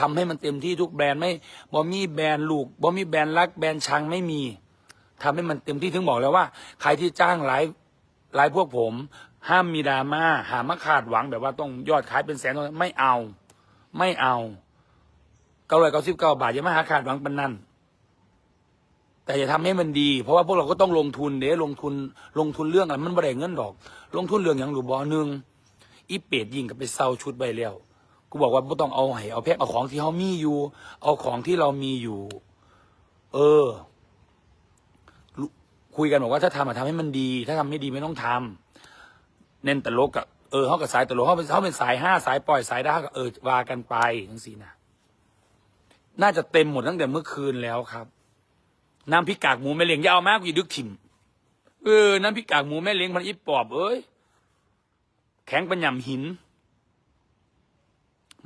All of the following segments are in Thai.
ทำให้มันเต็มที่ทุกแบรนด์ไม่บ่มีแบรนด์ลูกบ่มีแบรนด์รักแบรนด์ชังไม่มีทำให้มันเต็มที่ถึงบอกแล้วว่า ใครที่จ้างไลฟ์ไลฟ์พวกผม ห้ามมีดราม่าหามาขาดหวังแบบว่าต้องยอดขายเป็นแสนไม่เอา ไม่เอาเก้าร้อยเก้าสิบเก้าบาทอย่ามาหาขาดหวังเป็นนั่นแต่อย่าทำให้มันดี เพราะว่าพวกเราก็ต้องลงทุนเด้ลงทุนลงทุนเรื่องอะไรมันไม่ได้เงินดอก ลงทุนเรื่องอย่างหรือบอหนึ่งอีเป็ดยิงกับไปเซาชุดใบแล้ว กูบอกว่าไม่ต้องเอาให้เอาแพกเอาของที่เขามีอยู่ เอาของที่เรามีอยู่ เออ คุยกันบอกว่าถ้าทำอะทำให้มันดี ถ้าทำไม่ดีไม่ต้องทำเน้นตลกอะเออเขากับสายตลกเขาเป็นเขาเป็นสายห้าสายปล่อยสายด้าก็เออวากันไปทั้งสี่นะน่าจะเต็มหมดตั้งแต่เมื่อคืนแล้วครับ น้ำพริกกากหมูแม่เลี้ยงยาเอามากกูย่าดึกถิ่มเออน้ำพริกกากหมูแม่เลี้ยงมันอีปอบเอ้ยแข็งเป็นหย่ำหิน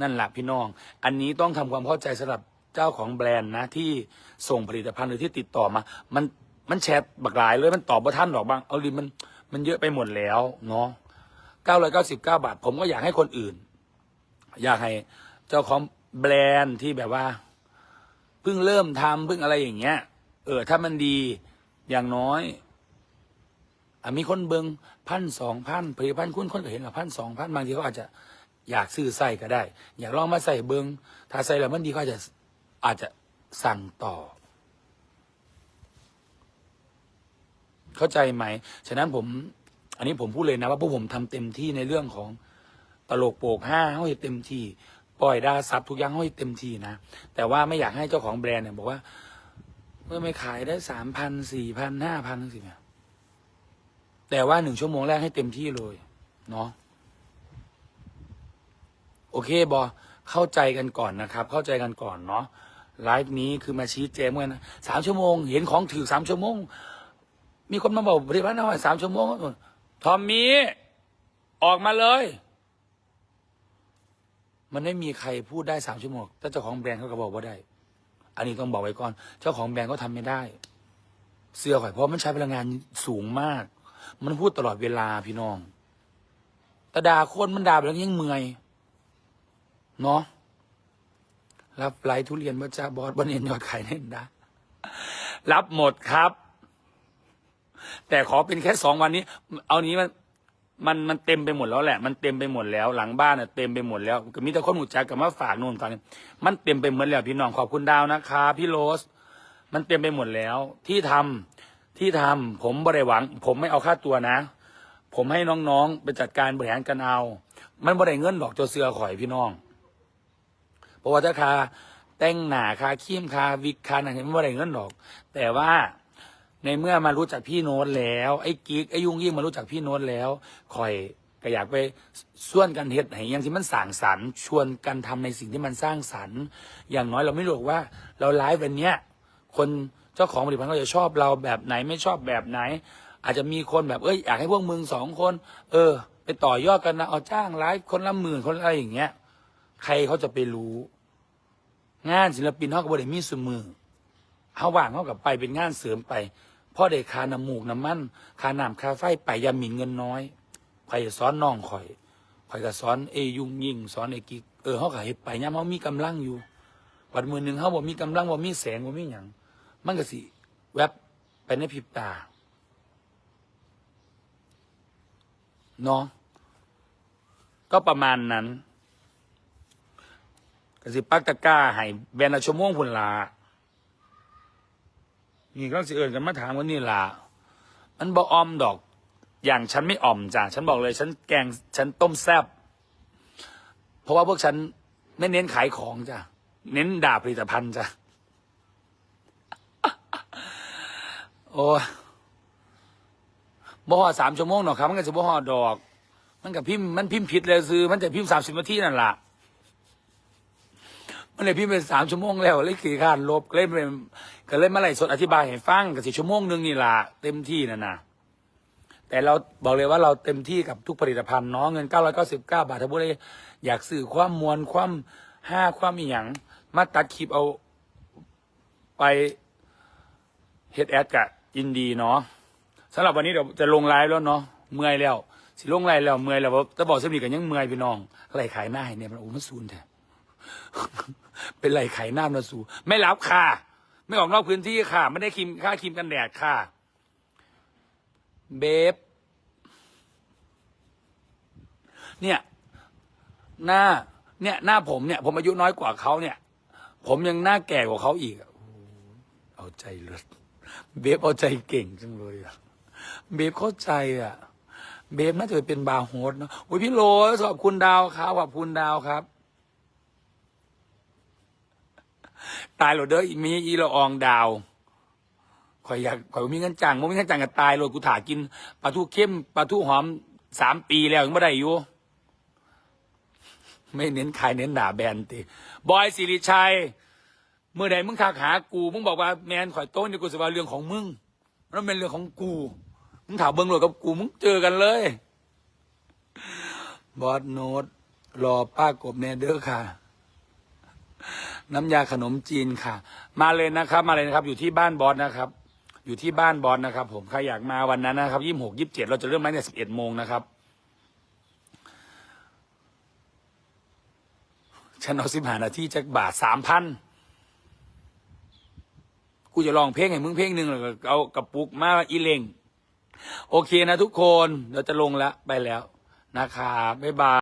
นั่นแหละพี่น้อง อันนี้ต้องทำความเข้าใจสำหรับเจ้าของแบรนด์นะ ที่ส่งผลิตภัณฑ์หรือที่ติดต่อมา มันมันแชทบักหลายเลยมันตอบว่าท่านหรอกบ้างเอาดิมันมันเยอะไปหมดแล้วเนาะเก้าร้อยเก้าสิบเก้าบาท ผมก็อยากให้คนอื่น อยากให้เจ้าของแบรนด์ที่แบบว่าเพิ่งเริ่มทำเพิ่งอะไรอย่างเงี้ย เออ ถ้ามันดีอย่างน้อยอมีคนเบิงพันสองพันผลิตภัณฑ์คุณคนก็เห็นว่าพันสองพันบางทีเขาอาจจะ อยากซื้อใส่ก็ได้ อยากลองมาใส่เบิงถ้าใส่แล้วมันดีก็อาจจะอาจจะสั่งต่อ เข้าใจไหม ฉะนั้นผม อันนี้ผมพูดเลยนะว่าพวกผมทำเต็มที่ในเรื่องของตลกโปกห้าเขาให้เต็มที่ปล่อยดาซับทุกอย่างเขาให้เต็มที่นะ แต่ว่าไม่อยากให้เจ้าของแบรนด์เนี่ยบอกว่าเมื่อไม่ขายได้สามพันสี่พันห้าพันสิเนี่ยแต่ว่าหนึ่งชั่วโมงแรกให้เต็มที่เลย เนาะ โอเคบอเข้าใจกันก่อนนะครับ เข้าใจกันก่อนเนาะไลฟ์นี้คือมาชี้แจงกันนะสามชั่วโมง เห็นของถือสามชั่วโมง มีคนมาบอกผลิตภัณฑ์เอาสามชั่วโมงทอมมี่ออกมาเลย มันไม่มีใครพูดได้สามชั่วโมงถ้าเจ้าของแบรนด์เขาก็บอกว่าได้ อันนี้ต้องบอกไว้ก่อน เจ้าของแบรนด์ก็ทำไม่ได้ เสื้อข่อยเพราะมันใช้พลังงานสูงมาก มันพูดตลอดเวลาพี่น้องแต่ด่าคนมันด่าไปแล้วยังเมื่อย เนาะรับไลทุเรียนว่าจ้าบอสบันเอ็นยอดขายเน่นนะ รับหมดครับ แต่ขอเป็นแค่สองวันนี้ เอานี้มันมันมันเต็มไปหมดแล้วแหละ มันเต็มไปหมดแล้ว หลังบ้านเนี่ยเต็มไปหมดแล้วก็มีแต่คนหูจักกับมาฝากนู่นฝากนี่มันเต็มไปหมดแล้วพี่น้องขอบคุณดาวนะคะพี่โรส มันเต็มไปหมดแล้ว ที่ทำที่ทำผมบริหวัง ผมไม่เอาค่าตัวนะ ผมให้น้องๆไปจัดการบริหารกันเอา มันบริเงินดอกตัวเสือข่อยพี่น้อง ราะว่าถ้าคาแต่งหนาคาครีมคาวิกคาอะไรมันบริเงินดอก แต่ว่าในเมื่อมารู้จักพี่โน้ตแล้ว ไอ้กิ๊กไอ้ยุ่งยิ่งมารู้จักพี่โน้ตแล้วคอยก็อยากไปส่วนกันเฮ็ดให้อยังที่มันสร้างสรรค์ชวนกันทำในสิ่งที่มันสร้างสรรค์ อย่างน้อยเราไม่รู้ว่า เราไลฟ์วันเนี้ยคนเจ้าของผลิตภัณฑ์ก็จะชอบเราแบบไหนไม่ชอบแบบไหน อาจจะมีคนแบบเอ้ยอยากให้พวกมึงสองคน เออ ไปต่อยอดกันนะเอาจ้างไลฟ์คนละหมื่นคนละอะไรอย่างเงี้ย ใครเขาจะไปรู้ งานศิลปินเขาก็บ่ได้มีสมือเขาว่างเขากับไปเป็นงานเสริมไปพ่อได้คาน้ำมูกน้ำมันคาน้ำคาไฟไปยาหมิ่นเงินน้อยข่อยจะสอนน้องข่อยข่อยก็สอนเอยุงยิงสอนไอ้กิกเออเขาก็เฮ็ดไปย่าเขามีกำลังอยู่วันมือหนึ่งเขาบอกมีกำลังบ่มีแสงบ่มีหยังมันก็สิแวบไปในพริบตาเนาะก็ประมาณนั้น ก็สิปักตะกร้าให้แบนละชั่วโมงพุ่นลานี่ก็สิเอิญกันมาถามว่านี่ล่ะมันบอออมดอก อย่างฉันไม่อ่อมจ้ะฉันบอกเลย ฉันแกงฉันต้มแซบเพราะว่าพวกฉันไม่เน้นขายของจ้ะเน้นด่าผลิตภัณฑ์จ้ะโอ้บ่ฮอดสามชั่วโมงหรอกครับ มันก็จะบ่ฮอดดอก มันกับพิมพ์มันพิมพ์ผิดเลยซื้อมันจะพิมพ์สามสิบนาทีนั่นแหละ มันเลยพิมพ์เป็นสามชั่วโมงแล้วเลยขี่ข้านลบก็เลยเป็นก็เลยมาไล่สดอธิบายให้ฟังกับสิชั่วโมงหนึ่งนี่ล่ะเต็มที่นั่นะแต่เราบอกเลยว่าเราเต็มที่กับทุกผลิตภัณฑ์เนาะเงินเก้าร้อยเก้าสิบเก้าบาทถ้าพูดเลยอยากสื่อความมวลความห้าความอีหยังมาตัดคลิปเอาไปเฮ็ดแอดกะยินดีเนาะสำหรับวันนี้เดี๋ยวจะลงไลฟ์แล้วเนาะเมื่อยแล้ว สิลงไลฟ์แล้วเมื่อยแล้วจะบอกสมีกันยังเมื่อยพี่น้องอะไรขายหน้าเนี่ยมันโอ้มันซูนแท้ เป็นไรไข่น้ำนสูไม่รับค่ะ ไม่ออกนอกพื้นที่ค่ะ ไม่ได้ครีมค่าครีมกันแดดค่ะ เบฟเนี่ย หน้า เนี่ย หน้าผมเนี่ย ผมอายุน้อยกว่าเขาเนี่ย ผมยังหน้าแก่กว่าเขาอีกเอาใจเลิศเบฟเอาใจเก่งจังเลยอะเบฟเข้าใจอะเบฟน่าจะเป็นบาร์โฮสเนอะโอ้ยพี่โรสขอบคุณดาวครับขอบคุณดาวครับ ตายโหลดเด้อมีอีละอองดาวข่อยอยากข่อยมีเงินจ้างบ่มีเงินจ้างก็ตายโหลดกูถากินปลาทูเข้มปลาทูหอมสามปีแล้วยังไม่ได้อยู่ไม่เน้นขายเน้นด่าแบรนด์ติบอยสิริชัย เมื่อใดมึงทักหากูมึงบอกว่าแมนข่อยโต้นนี่กูสิว่าเรื่องของมึงแล้วเป็นเรื่องของกูมึงถามเบิ้งหลดกับกูมึงเจอกันเลย บอสโนตรอป้ากบแนเดอร์ค่ะ น้ำยาขนมจีนค่ะ มาเลยนะครับ มาเลยนะครับ อยู่ที่บ้านบอสนะครับ อยู่ที่บ้านบอสนะครับ ผมใครอยากมาวันนั้นนะครับยี่สิบหกยี่สิบเจ็ดเราจะเริ่มไลฟ์เนี่ยสิบเอ็ดโมงนะครับฉันเอาสิบหานาทีจากบาทสามพันกูจะลองเพลงให้มึงเพลงหนึ่งแล้วก็เอากระปุกมาอีเลงโอเคนะทุกคนเราจะลงแล้วไปแล้วนะครับบ๊ายบาย